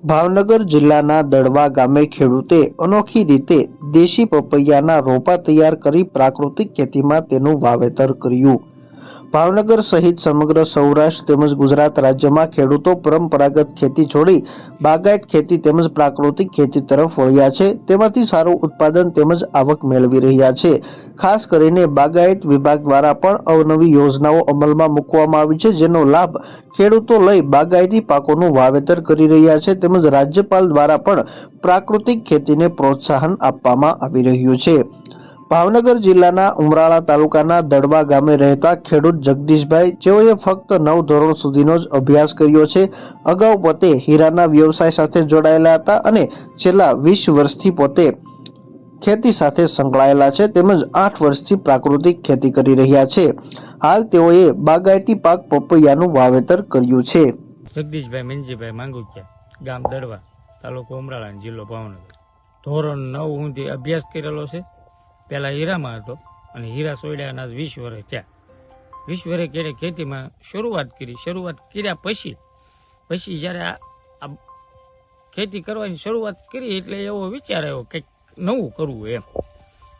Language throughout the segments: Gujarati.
ભાવનગર જિલ્લાના દડવા ગામે ખેડૂતે અનોખી રીતે દેશી પપૈયાના રોપા તૈયાર કરી પ્રાકૃતિક ખેતીમાં તેનું વાવેતર કર્યું. ભાવનગર સહિત સમગ્ર સૌરાષ્ટ્ર તેમજ ગુજરાત રાજ્યમાં ખેડૂતો પરંપરાગત ખેતી છોડી બાગાયત ખેતી તેમજ પ્રાકૃતિક ખેતી તરફ વળ્યા છે. તેમાંથી સારું ઉત્પાદન તેમજ આવક મેળવી રહ્યા છે. ખાસ કરીને બાગાયત વિભાગ દ્વારા પણ અવનવી યોજનાઓ અમલમાં મૂકવામાં આવી છે, જેનો લાભ ખેડૂતો લઈ બાગાયતી પાકોનું વાવેતર કરી રહ્યા છે તેમજ રાજ્યપાલ દ્વારા પણ પ્રાકૃતિક ખેતીને પ્રોત્સાહન આપવામાં આવી રહ્યું છે. ભાવનગર જિલ્લાના ઉમરાળા તાલુકાના દડવા ગામે રહેતા ખેડૂત જગદીશભાઈ જેઓએ ફક્ત નવ ધોરણ સુધીનો જ અભ્યાસ કર્યો છે. અગાઉ પોતે હીરાના વ્યવસાય સાથે જોડાયેલા હતા અને છેલ્લા વીસ વર્ષથી પોતે ખેતી સાથે સંકળાયેલા છે, તેમજ આઠ વર્ષથી પ્રાકૃતિક ખેતી કરી રહ્યા છે. હાલ તેઓએ બાગાયતી પાક પપૈયાનું વાવેતર કર્યું છે. જગદીશભાઈ મેનજીભાઈ માંગુકિયા, ગામ દડવા, તાલુકો ઉમરાળા જિલ્લો ભાવનગર. ધોરણ નવ સુધી અભ્યાસ કરેલો છે. પહેલા હીરામાં હતો અને હીરા સોયડાના વીસ વર્ષ થયા. વીસ વર્ષ ખેતીમાં શરૂઆત કરી. શરૂઆત કર્યા પછી પછી જ્યારે આ ખેતી કરવાની શરૂઆત કરી એટલે એવો વિચાર આવ્યો કંઈક નવું કરવું એમ.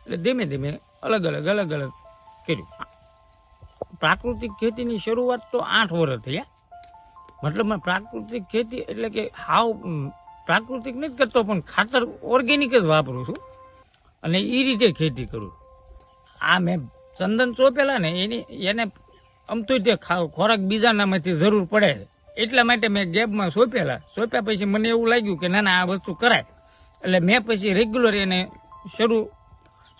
એટલે ધીમે ધીમે અલગ અલગ અલગ અલગ કર્યું. પ્રાકૃતિક ખેતીની શરૂઆત તો આઠ વર્ષ થયા. મતલબમાં પ્રાકૃતિક ખેતી એટલે કે હાવ પ્રાકૃતિક નથી કરતો, પણ ખાતર ઓર્ગેનિક જ વાપરું છું. અને એ રીતે ખેતી કરું. આ મેં ચંદન ચોપેલા ને એની એને અમતું તે ખોરાક બીજાનામાંથી જરૂર પડે એટલા માટે મેં ગેબમાં સોંપેલા. સોંપ્યા પછી મને એવું લાગ્યું કે ના ના આ વસ્તુ કરાય. એટલે મેં પછી રેગ્યુલર એને શરૂ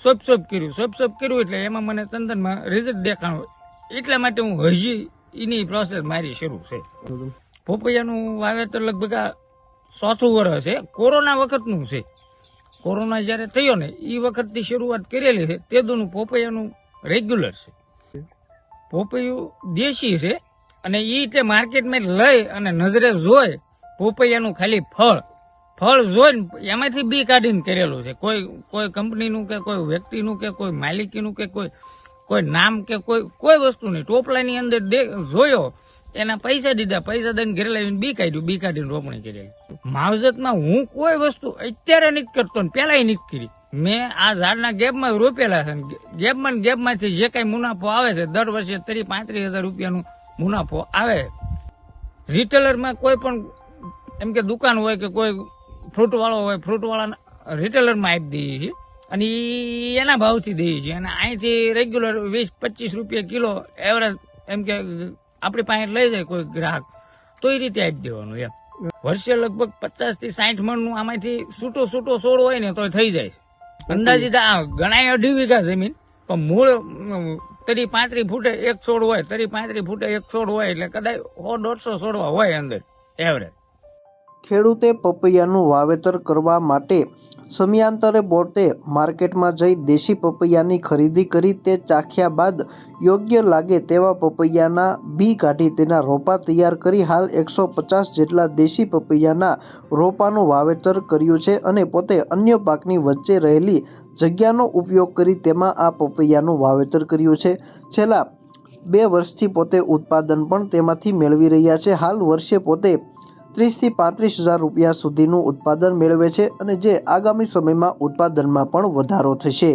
સોપ સોપ કર્યું. સોપ સોપ કર્યું એટલે એમાં મને ચંદનમાં રિઝલ્ટ દેખાણું. એટલા માટે હું હજી એની પ્રોસેસ મારી શરૂ છે. પોપૈયાનું વાવેતર લગભગ આ ચોથું વર્ષ છે. કોરોના વખતનું છે. કોરોના જ્યારે થયો ને એ વખતથી શરૂઆત કરેલી છે, તે દોનું પોપૈયાનું રેગ્યુલર છે. પોપૈયું દેશી છે અને એ તે માર્કેટમાં લઈ અને નજરે જોઈ પોપૈયાનું ખાલી ફળ. ફળ જોઈને એમાંથી બી કાઢીને કરેલું છે. કોઈ કોઈ કંપનીનું કે કોઈ વ્યક્તિનું કે કોઈ માલિકીનું કે કોઈ કોઈ નામ કે કોઈ કોઈ વસ્તુ નહીં ટોપલાની અંદર જોયો એના પૈસા દીધા, પૈસા દઈને ઘરે લાવીને બી કાઢ્યું, બી કાઢીને રોપણી કરેલી માવજતમાં હું કોઈ વસ્તુ અત્યારે નથી કરતો ને પેલાય નથી કરી. મેં આ ઝાડના ગેપમાં રોપેલા છે ગેપમાં ગેપમાંથી જે કાંઈ મુનાફો આવે છે, દર વર્ષે ત્રીસ પાંત્રીસ હજાર રૂપિયાનો મુનાફો આવે. રિટેલરમાં કોઈ પણ, એમ કે દુકાન હોય કે કોઈ ફ્રૂટ વાળો હોય ફ્રૂટ વાળા રિટેલરમાં આપી દઈએ છીએ અને એના ભાવથી દઈએ છીએ. અને અહીંથી રેગ્યુલર વીસ પચીસ રૂપિયા કિલો એવરેજ એમ કે આપણી પાસે લઈ જાય કોઈ ગ્રાહક તો એ રીતે આપી દેવાનું એમ. વર્ષે લગભગ પચાસથી સાઠ મણનું આમાંથી છૂટો છૂટો છોડ હોય ને તો થઈ જાય. અંદાજિત આ ગણાય અઢી વીઘા જમીન પણ મૂળ તરી પાંત્રી ફૂટે એક છોડ હોય તરી પાંત્રી ફૂટે એક છોડ હોય એટલે કદાચ સો દોઢસો છોડવા હોય અંદર એવરેજ ખેડૂતે પપૈયાનું વાવેતર કરવા માટે સમયાંતરે પોતે માર્કેટમાં જઈ દેશી પપૈયાની ખરીદી કરી તે ચાખ્યા બાદ યોગ્ય લાગે તેવા પપૈયાના બી કાઢી તેના રોપા તૈયાર કરી હાલ એકસો પચાસ જેટલા દેશી પપૈયાના રોપાનું વાવેતર કર્યું છે અને પોતે અન્ય પાકની વચ્ચે રહેલી જગ્યાનો ઉપયોગ કરી તેમાં આ પપૈયાનું વાવેતર કર્યું છે. છેલ્લા બે વર્ષથી પોતે ઉત્પાદન પણ તેમાંથી મેળવી રહ્યા છે. હાલ વર્ષે પોતે ત્રીસથી પાંત્રીસ હજાર રૂપિયા સુધીનું ઉત્પાદન મેળવે છે અને જે આગામી સમયમાં ઉત્પાદનમાં પણ વધારો થશે.